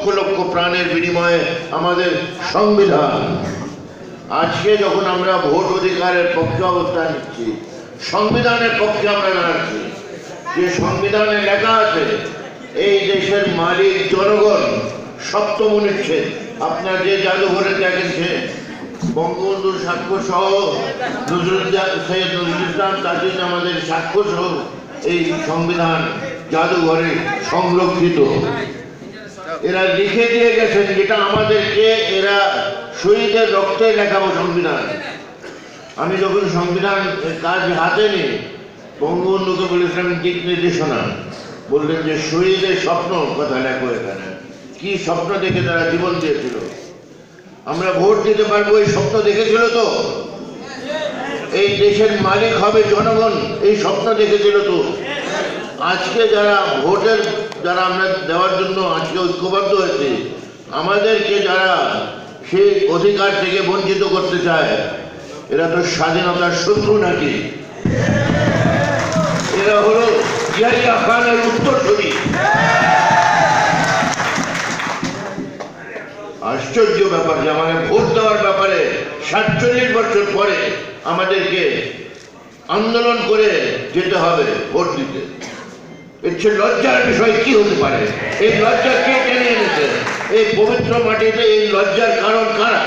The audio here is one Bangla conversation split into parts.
লক্ষ লক্ষ প্রাণের বিনিময়ে আমাদের সংবিধান। আজকে যখন আমরা ভোট অধিকারের পক্ষে অবস্থান নিচ্ছি, সংবিধানের পক্ষে আমরা দাঁড়াচ্ছি, যে সংবিধানে লেখা আছে, এই দেশের মালিক জনগণ সপ্তম অনুচ্ছেদ আপনার যে জাদুঘরে দেখেছে বঙ্গবন্ধুর সাক্ষ্য সহ, নজরুল ইসলাম- সৈয়দ নজরুল ইসলাম তাজিদ আমাদের সাক্ষ্য সহ, এই সংবিধান জাদুঘরে সংরক্ষিত। এরা লিখে দিয়ে গেছেন, যেটা আমাদেরকে এরা শহীদের রক্তে লেখাবো সংবিধান আমি যখন সংবিধান কাজ হাতে নিই বঙ্গবন্ধুকে বলেছিলাম দিক নির্দেশনা বললেন যে, শহীদের স্বপ্ন কথা লেখো এখানে। কি স্বপ্ন দেখে তারা জীবন দিয়েছিল? আমরা ভোট দিতে পারব, এই স্বপ্ন দেখেছিল তো? এই দেশের মালিক হবে জনগণ, এই স্বপ্ন দেখেছিল তো? আজকে যারা ভোটের যারা আমরা দেওয়ার জন্য আজকে ঐক্যবদ্ধ হয়েছে, আমাদেরকে যারা সেই অধিকার থেকে বঞ্চিত করতে চায়, এরা তো স্বাধীনতার শত্রু নাকি? এরা হলো উত্তরসূরি। আশ্চর্য ব্যাপার যে আমাদের ভোট দেওয়ার ব্যাপারে সাতচল্লিশ বছর পরে আমাদেরকে আন্দোলন করে যেতে হবে ভোট দিতে। লজ্জার বিষয় কি হতে পারে? এই লজ্জা কে টেনে এনেছে? এই পবিত্র মাটিতে এই লজ্জার কারণ কারা?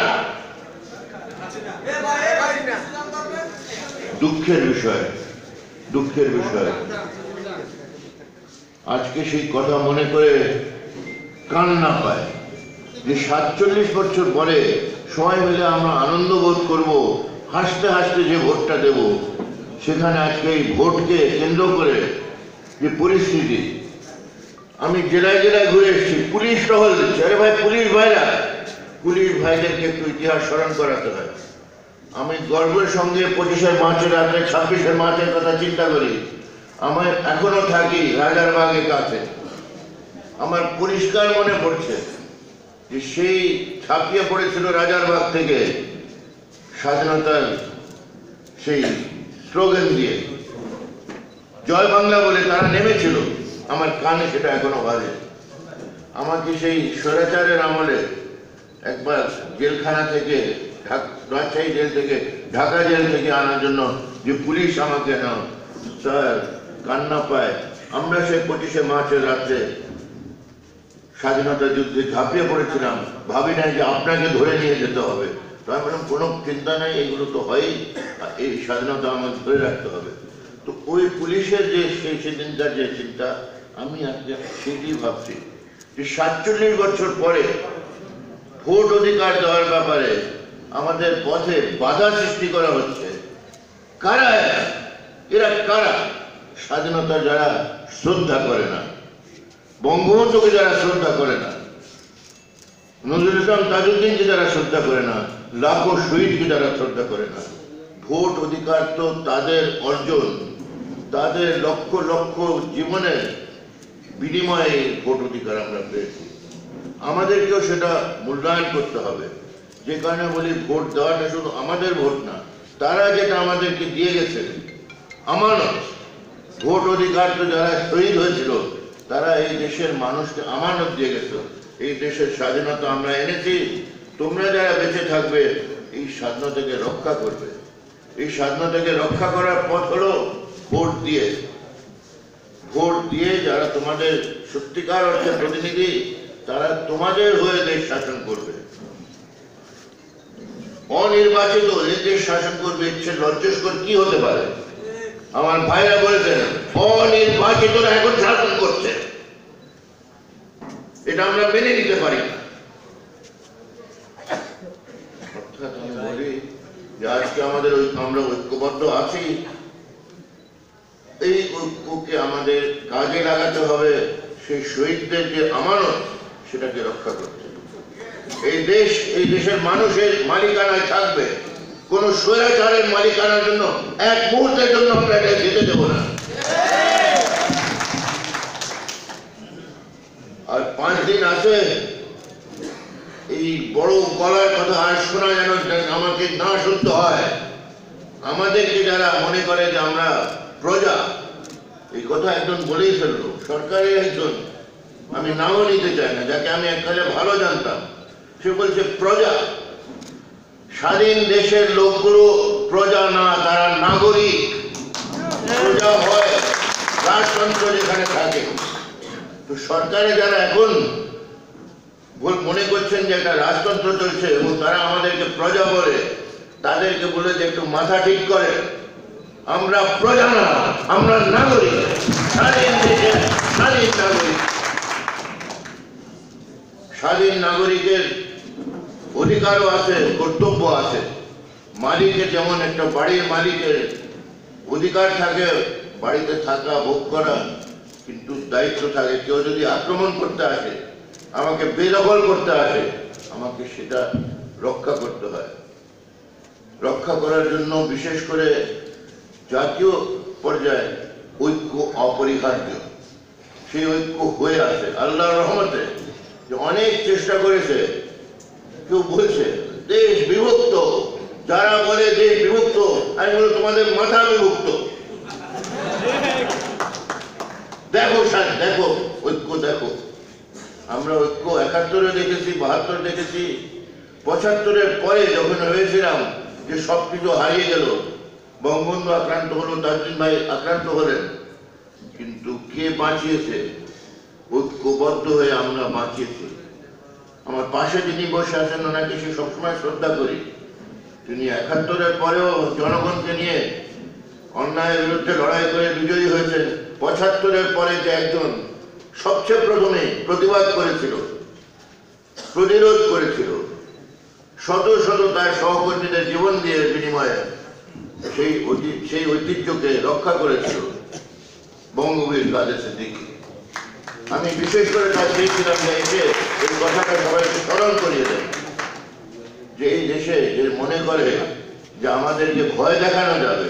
দুঃখের বিষয় দুঃখের বিষয়। আজকে সেই কথা মনে করে কান্না পায় যে সাতচল্লিশ বছর পরে সবাই মিলে আমরা আনন্দ বোধ করব, হাসতে হাসতে যে ভোটটা দেব, সেখানে আজকে এই ভোটকে কেন্দ্র করে যে পরিস্থিতি আমি জেলায় জেলায় ঘুরে এসেছি, পুলিশ টহল দিচ্ছে। আরে ভাই, পুলিশ ভাইরা, পুলিশ ভাইদেরকে একটু ইতিহাস স্মরণ করাতে হয়। আমি গর্বের সঙ্গে পঁচিশের মার্চের রাত্রে ছাব্বিশের মার্চের কথা চিন্তা করি। আমার এখনও থাকি রাজারবাগের কাছে। আমার পরিষ্কার মনে পড়ছে যে সেই ছাপিয়ে পড়েছিল রাজারবাগ থেকে স্বাধীনতার সেই স্লোগান দিয়ে। জয় বাংলা বলে তারা নেমেছিল। আমার কানে সেটা এখনও বাজে। আমাকে সেই স্বৈরাচারের আমলে একবার জেলখানা থেকে রাজশাহী জেল থেকে ঢাকা জেল থেকে আনার জন্য যে পুলিশ আমাকে নাও স্যার, কান্না পায়। আমরা সেই পঁচিশে মার্চের রাত্রে স্বাধীনতা যুদ্ধে ঝাঁপিয়ে পড়েছিলাম। ভাবি নাই যে আপনাকে ধরে নিয়ে যেতে হবে। তো আমি কোনো চিন্তা নাই, এগুলো তো হয়ই। এই স্বাধীনতা আমাকে ধরে রাখতে হবে। ওই পুলিশের যে সেই সেদিনকার যে চিন্তা, আমি আজকে সেটি ভাবছি যে সাতচল্লিশ বছর পরে ভোট অধিকার দেওয়ার ব্যাপারে আমাদের পথে বাধা সৃষ্টি করা হচ্ছে। কারা এরা? কারা? স্বাধীনতা যারা শ্রদ্ধা করে না, বঙ্গবন্ধুকে যারা শ্রদ্ধা করে না, নজরুল ইসলাম তাজউদ্দিনকে যারা শ্রদ্ধা করে না, লাখো শহীদকে যারা শ্রদ্ধা করে না, ভোট অধিকার তো তাদের অর্জন। তাদের লক্ষ লক্ষ জীবনের বিনিময়ে ভোট অধিকার আমরা পেয়েছি। আমাদেরকেও সেটা মূল্যায়ন করতে হবে। যে কারণে বলি, ভোট দেওয়াটা শুধু আমাদের ভোট না, তারা যেটা আমাদেরকে দিয়ে গেছে আমানত। ভোট অধিকার তো যারা শহীদ হয়েছিল, তারা এই দেশের মানুষকে আমানত দিয়ে গেছে। এই দেশের স্বাধীনতা আমরা এনেছি, তোমরা যারা বেঁচে থাকবে, এই স্বাধীনতাকে রক্ষা করবে। এই স্বাধীনতাকে রক্ষা করার পথ হলো ভোট দিয়ে ভোট দিয়ে যারা তোমাদের সত্যিকার অর্থে প্রতিনিধি, তারা তোমাদের হয়ে দেশ শাসন করবে। অনির্বাচিত এই দেশ শাসন করবে ইচ্ছে লজ্জস্কর কি হতে পারে? আমার ভাইরা বলেছেন, অনির্বাচিতরা এখন শাসন করছে। এটা আমরা মেনে নিতে পারি অর্থাৎ আমি বলি যে আজকে আমাদের আমরা ঐক্যবদ্ধ আছি। এই ঐক্যকে আমাদের কাজে লাগাতে হবে, সেই শহীদদের যে আমানত, সেটাকে রক্ষা করতে। এই দেশ, এই দেশের মানুষের মালিকানায় থাকবে কোন স্বৈরাচারের মালিকানার জন্য, এক মুহূর্তের জন্য আমরা এটা যেতে দেব না আর পাঁচ দিন আছে এই বড় গলার কথা আর শোনা যেন আমাকে না শুনতে হয় আমাদেরকে যারা মনে করে যে আমরা প্রজা, এই কথা একজন বলেই ফেলল সরকারের একজন, আমি নামও নিতে চাই না, যাকে আমি এককালে ভালো জানতাম। সে বলছে, প্রজা, স্বাধীন দেশের লোকগুলো প্রজা না, তারা নাগরিক। প্রজা হয় রাজতন্ত্র যেখানে থাকে। তো সরকারে যারা এখন মনে করছেন যে একটা রাজতন্ত্র চলছে এবং তারা আমাদেরকে প্রজা বলে, তাদেরকে বলে যে একটু মাথা ঠিক করে আমরা প্রজানা আমরা নাগরিক, স্বাধীন দেশের স্বাধীন নাগরিক। স্বাধীন নাগরিকের অধিকারও আছে, কর্তব্য আছে। মালিকের যেমন একটা বাড়ির মালিকের অধিকার থাকে, বাড়িতে থাকা, ভোগ করা, কিন্তু দায়িত্ব থাকে। কেউ যদি আক্রমণ করতে আসে, আমাকে বেদখল করতে আসে, আমাকে সেটা রক্ষা করতে হয়। রক্ষা করার জন্য বিশেষ করে জাতীয় পর্যায়ে ঐক্য অপরিহার্য। সেই ঐক্য হয়ে আছে। আল্লাহর রহমতে যে অনেক চেষ্টা করেছে, কেউ বলছে, দেশ বিভক্ত। যারা বলে দেশ বিভক্ত, আমি বলি তোমাদের মাথা বিভক্ত। দেখো স্যার দেখো, ঐক্য দেখো। আমরা ঐক্য একাত্তরে দেখেছি, বাহাত্তর দেখেছি। পঁচাত্তরের পরে যখন হয়েছিলাম, যে সব কিছু হারিয়ে গেল বঙ্গবন্ধু আক্রান্ত হলো তাজদিন ভাই আক্রান্ত হলেন। কিন্তু কে বাঁচিয়েছে? ঐক্যবদ্ধ হয়ে আমরা বাঁচিয়েছি। আমার পাশে যিনি বসে আছেন, ওনাকে সে সবসময় শ্রদ্ধা করি। তিনি একাত্তরের পরেও জনগণকে নিয়ে অন্যায়ের বিরুদ্ধে লড়াই করে বিজয়ী হয়েছেন। পঁচাত্তরের পরে যে একজন সবচেয়ে প্রথমে প্রতিবাদ করেছিল, প্রতিরোধ করেছিল, শত শত তার সহকর্মীদের জীবন দিয়ে বিনিময়ে সেই সেই ঐতিহ্যকে রক্ষা করেছিল বঙ্গবীর কাদের সিদ্দিকী আমি বিশেষ করে তার চেয়েছিলাম যে এসে এই কথাটা সবাইকে স্মরণ করিয়ে দেয় যে এই দেশে যে মনে করে যে আমাদেরকে ভয় দেখানো যাবে,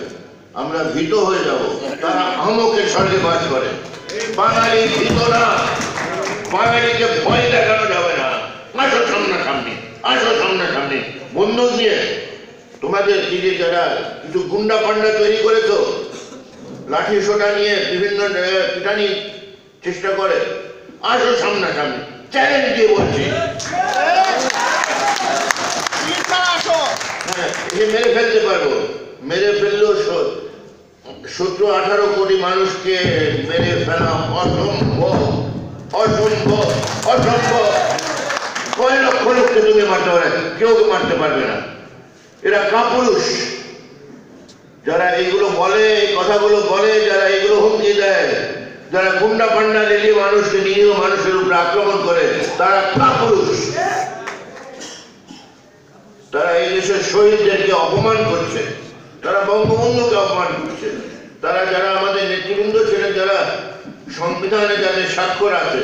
আমরা ভীত হয়ে যাব, তারা আহমকের স্বর্গে বাস করে। বাঙালি ভীত না। বাঙালিকে ভয় দেখানো যাবে না। আসো সামনে সামনে আসো সামনে সামনে বন্দুক নিয়ে তোমাদের কি যে যারা কিছু গুন্ডা পান্ডা তৈরি করেছ? লাঠি সোটা নিয়ে বিভিন্ন পিটানি চেষ্টা করে। আসো সামনে সামনে চ্যালেঞ্জ দিয়ে বলছি। হ্যাঁ, মেরে ফেলতে পারব। মেরে ফেললেও সতেরো আঠারো কোটি মানুষকে মেরে ফেলা অসম্ভব। অসম্ভব অসম্ভব। কয় লক্ষ লোককে তুমি মারতে পারে কেউ মারতে পারবে না। এরা কাপুরুষ। যারা এইগুলো বলে এই কথাগুলো বলে, যারা এইগুলো হুমকি দেয়, যারা গুন্ডা পান্ডা লিলি মানুষকে নিরীহ মানুষের উপরে আক্রমণ করে, তারা কাপুরুষ তারা এই দেশের শহীদদেরকে অপমান করছে। তারা বঙ্গবন্ধুকে অপমান করছে। তারা যারা আমাদের নেতৃবৃন্দ ছিলেন, যারা সংবিধানে যাদের স্বাক্ষর আছে